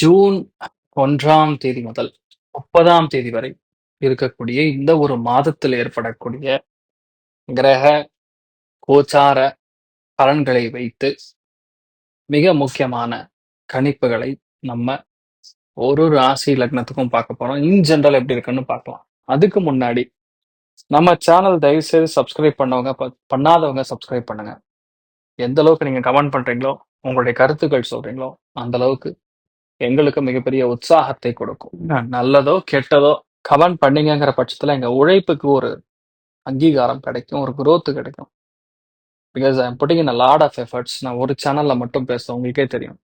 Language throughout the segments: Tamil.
ஜூன் ஒன்றாம் தேதி முதல் முப்பதாம் தேதி வரை இருக்கக்கூடிய இந்த ஒரு மாதத்தில் ஏற்படக்கூடிய கிரக கோச்சார பலன்களை வைத்து மிக முக்கியமான கணிப்புகளை நம்ம ஒரு ராசி லக்னத்துக்கும் பார்க்க போறோம். இன் ஜென்ரல் எப்படி இருக்குன்னு பார்க்கலாம். அதுக்கு முன்னாடி நம்ம சேனல் தயவு செய்து சப்ஸ்கிரைப் பண்ணவங்க ப- பண்ணாதவங்க சப்ஸ்கிரைப் பண்ணுங்க. எந்த அளவுக்கு நீங்க கமெண்ட் பண்றீங்களோ உங்களுடைய கருத்துக்கள் சொல்றீங்களோ அந்த அளவுக்கு எங்களுக்கு மிகப்பெரிய உற்சாகத்தை கொடுக்கும். ந- நல்லதோ கெட்டதோ கமெண்ட் பண்ணீங்கங்கிற பட்சத்துல எங்க உழைப்புக்கு ஒரு அங்கீகாரம் கிடைக்கும் ஒரு growth கிடைக்கும். Because I putting in lot of efforts நான் ஒரு சேனல்ல மட்டும் பேசுறேன் உங்களுக்கே தெரியும்.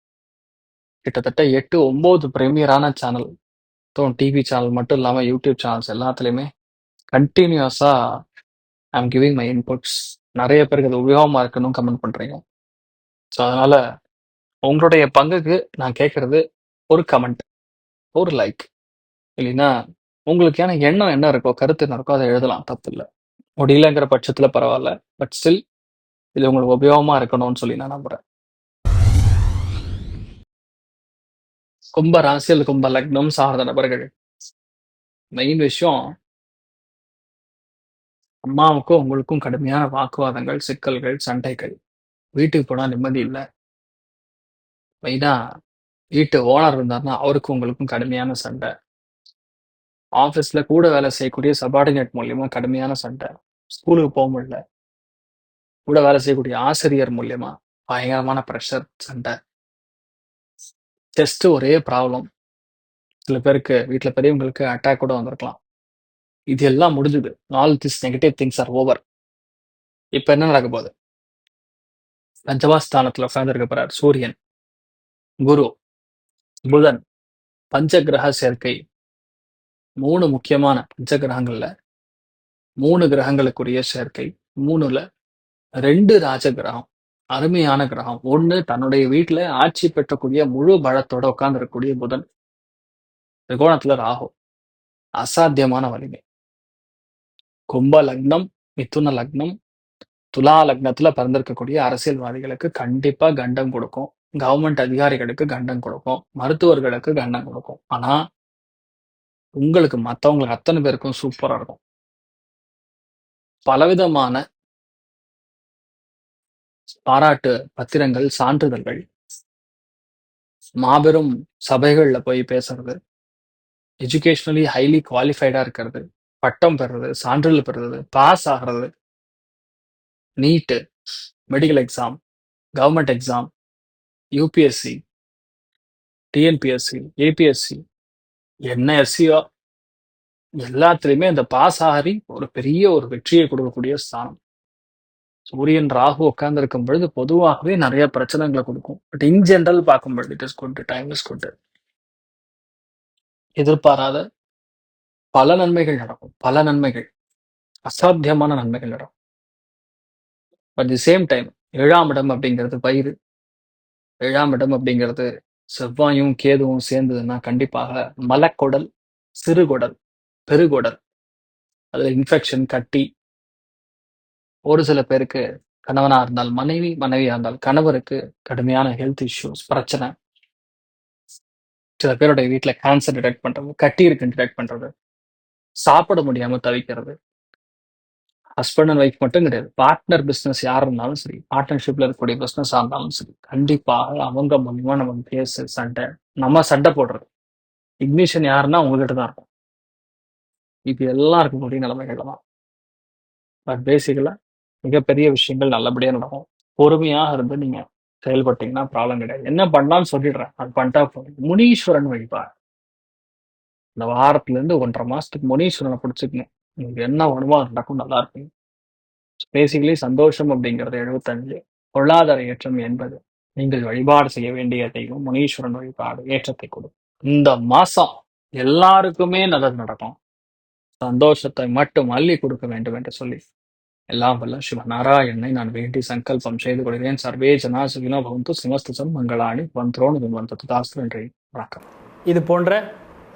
கிட்டத்தட்ட எட்டு ஒன்பது பிரீமியரான சேனல் டிவி சேனல் மட்டும் இல்லாம யூடியூப் சேனல்ஸ் எல்லாத்துலயுமே கண்டினியூஸா எம் கிவிங் மை இன்புட்ஸ் நிறைய பேருக்கு அது உபயோகமா இருக்குன்னு கமெண்ட் பண்றீங்க. ஸோ அதனால உங்களுடைய பங்குக்கு நான் கேட்கறது ஒரு கமெண்ட் ஒரு லைக் இல்லைன்னா உங்களுக்கான எண்ணம் என்ன இருக்கோ கருத்து என்ன இருக்கோ அதை எழுதலாம். தப்பு இல்லை. முடியலங்கிற பட்சத்தில் பரவாயில்ல. பட் ஸ்டில் இது உங்களுக்கு உபயோகமா இருக்கணும்னு சொல்லி நான் நம்புறேன். கும்ப ராசியில் கும்ப லக்னம் சார்ந்த நபர்கள். மெயின் விஷயம் அம்மாவுக்கும் உங்களுக்கும் கடுமையான வாக்குவாதங்கள் சிக்கல்கள் சண்டைகள். வீட்டுக்கு போனா நிம்மதி இல்லை. மெயினா வீட்டு ஓனர் இருந்தார்னா அவருக்கும் உங்களுக்கும் கடுமையான சண்டை. ஆஃபீஸ்ல கூட வேலை செய்யக்கூடிய சபார்டினேட் மூலியமா கடுமையான சண்டை. ஸ்கூலுக்கு போக முடியல. கூட வேலை செய்யக்கூடிய ஆசிரியர் மூலியமா பயங்கரமான ப்ரெஷர் சண்டை. டெஸ்ட் ஒரே ப்ராப்ளம் சில பேருக்கு வீட்டில் பெரியவங்களுக்கு அட்டாக் கூட வந்திருக்கலாம். இது எல்லாம் முடிஞ்சுது. All this negative things are over இப்போ என்ன நடக்க போகுது? பஞ்சமாஸ்தானத்துல உட்கார்ந்துருக்க போறார் சூரியன். குரு புதன் பஞ்சகிரக சேர்க்கை. மூணு முக்கியமான பஞ்ச கிரகங்கள்ல மூணு கிரகங்களுக்குரிய சேர்க்கை. மூணுல ரெண்டு ராஜ கிரகம் அருமையான கிரகம். ஒன்று தன்னுடைய வீட்டுல ஆட்சி பெற்றக்கூடிய முழு பலத்தோட உட்கார்ந்துருக்கக்கூடிய புதன். திரிகோணத்துல ராகு. அசாத்தியமான வலிமை. கும்ப லக்னம் மிதுன லக்னம் துலா லக்னத்துல பிறந்திருக்கக்கூடிய அரசியல்வாதிகளுக்கு கண்டிப்பா கண்டம் கொடுக்கும். கவர்மெண்ட் அதிகாரிகளுக்கு கண்டம் கொடுக்கும். மருத்துவர்களுக்கு கண்டம் கொடுக்கும். ஆனா உங்களுக்கு மத்தவங்களுக்கு அத்தனை பேருக்கும் சூப்பரா இருக்கும். பலவிதமான பாராட்டு பத்திரங்கள் சான்றிதழ்கள் மாபெரும் சபைகளில் போய் பேசுறது எஜுகேஷனலி ஹைலி குவாலிஃபைடா இருக்கிறது பட்டம் பெறுறது சான்றிதழ் பெறுறது பாஸ் ஆகிறது NEET medical exam government exam UPSC TNPSC APSC என்ன எஸ்சியோ எல்லாத்துலேயுமே அந்த பாஸ் ஆகி ஒரு பெரிய ஒரு வெற்றியை கொடுக்கக்கூடிய ஸ்தானம். சூரியன் ராகு உட்கார்ந்து இருக்கும் பொழுது பொதுவாகவே நிறைய பிரச்சனைகளை கொடுக்கும். பட் இன் ஜென்ரல் பார்க்கும் பொழுது it is good time is good எதிர்பாராத பல நன்மைகள் நடக்கும். பல நன்மைகள். அசாத்தியமான நன்மைகள் நடக்கும். அட் தி சேம் டைம் ஏழாம் இடம் அப்படிங்கிறது பயிர் ஏழாம் இடம் அப்படிங்கிறது செவ்வாயும் கேதுவும் சேர்ந்ததுன்னா கண்டிப்பாக மலக்குடல் சிறுகுடல் பெருகுடல் அதில் இன்ஃபெக்ஷன் கட்டி. ஒரு சில பேருக்கு கணவனா இருந்தால் மனைவி மனைவியா இருந்தால் கணவருக்கு கடுமையான ஹெல்த் இஷ்யூஸ் பிரச்சனை. சில பேருடைய வீட்டில் கேன்சர் டிடெக்ட் பண்றது கட்டி இருக்குன்னு டிடெக்ட் பண்றது. சாப்பிட முடியாம தவிக்கிறது. ஹஸ்பண்ட் அண்ட் ஒய்ஃப் மட்டும் கிடையாது. பார்ட்னர் பிஸ்னஸ் யார் இருந்தாலும் சரி பார்ட்னர்ஷிப்ல இருக்கக்கூடிய பிஸ்னஸாக இருந்தாலும் சரி கண்டிப்பாக அவங்க மூலியமா நம்ம பேசு சண்டை நம்ம சண்டை போடுறது. இக்னிஷன் யாருன்னா உங்ககிட்ட தான் இருக்கும். இது எல்லாம் இருக்கக்கூடிய நிலைமைகள் தான். பட் பேசிக்கலா மிகப்பெரிய விஷயங்கள் நல்லபடியா நடக்கும். பொறுமையாக இருந்து நீங்க செயல்பட்டீங்கன்னா ப்ராப்ளம் கிடையாது. என்ன பண்ணலாம்னு சொல்லிடுறேன். அது பண்ணிட்டா போதும். முனீஸ்வரன் வழிபாடு. இந்த வாரத்துல இருந்து ஒன்றரை மாசத்துக்கு முனீஸ்வரனை பிடிச்சிக்கணும். உங்களுக்கு என்ன உணவா நடக்கும் நல்லா இருக்கும். பேசிக்கலி சந்தோஷம் அப்படிங்கிறது எழுபத்தஞ்சு. பொருளாதார ஏற்றம் என்பது. நீங்கள் வழிபாடு செய்ய வேண்டிய தெய்வம் முனீஸ்வரன் வழிபாடு ஏற்றத்தை கொடுக்கும் இந்த மாசம் எல்லாருக்குமே நல்லது நடக்கும். சந்தோஷத்தை மட்டும் அள்ளி கொடுக்க வேண்டும் என்று சொல்லி. எல்லாம் வல்ல சிவநாராயணனை நான் வேண்டி சங்கல்பம் செய்து கொள்கிறேன். சர்வே ஜனாசுகினோ பவந்து சிமஸ்துசம் மங்களாணி வந்தோன் வந்தது தாஸ்து நன்றி. வணக்கம். இது போன்ற